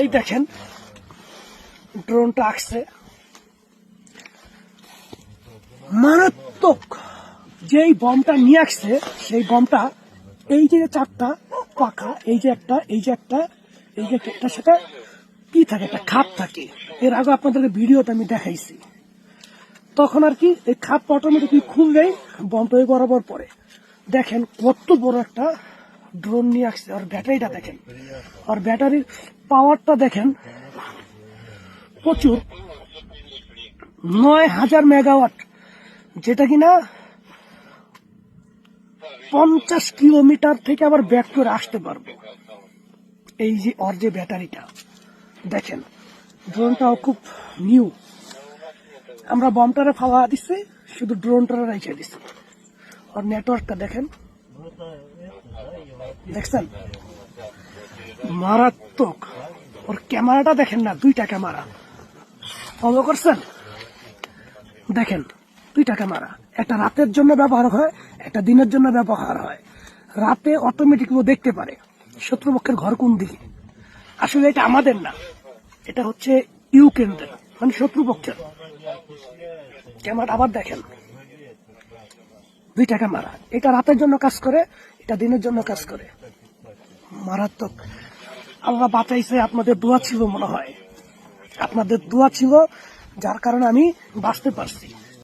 এই দেখেন, ড্রোনটা আসছে মারাত্মক যেই বমটা নিয়ে আসছে সেই বমটা এই যে চারটা পাখা, এই যে একটা, এই যে একটা, এই যে একটা সেটা কি থাকে? একটা খাপ থাকে। এর আগে আপনাদেরকে ভিডিওতে আমি দেখাইছি। তখন আর কি এই খাপটা অটোমেটিকলি খুললেই বন্ধ হয়ে বরাবর পরে দেখেন কত বড় একটা ড্রোন নিয়ে আসছে, আর ব্যাটারিটা দেখেন। আর ব্যাটারির পাওয়ারটা দেখেন, প্রচুর। নয় হাজার মেগাওয়াট যেটা কিনা পঞ্চাশ কিলোমিটার থেকে আবার ব্যাক করে আসতে পারব। এই যে ওর যে ব্যাটারিটা দেখেন ড্রোনটাও খুব নিউ আমরা বমটারে ফাওয়া দিচ্ছি শুধু ড্রোনটারে রেখে দিচ্ছি আর নেটওয়ার্কটা দেখেন দেখছেন? মারাত্মক। ওর ক্যামেরাটা দেখেন না, দুইটা ক্যামেরা। ফলো করছেন? দেখেন, দুইটা ক্যামেরা। একটা রাতের জন্য ব্যবহার হয়, একটা দিনের জন্য ব্যবহার হয়। রাতে অটোমেটিক ও দেখতে পারে, শত্রুপক্ষের ঘর কোন দিকে। আসলে এটা আমাদের না, এটা হচ্ছে ইউক্রেনদের মানে শত্রুপক্ষের। ক্যামেরা আবার দেখেন। দুইটা মারা। এটা রাতের জন্য কাজ করে, এটা দিনের জন্য কাজ করে। মারাত্মক। আল্লাহ বাঁচাইছে, আপনাদের দোয়া ছিল মনে হয়। আপনাদের দোয়া ছিল, যার কারণে আমি বাঁচতে পারছি।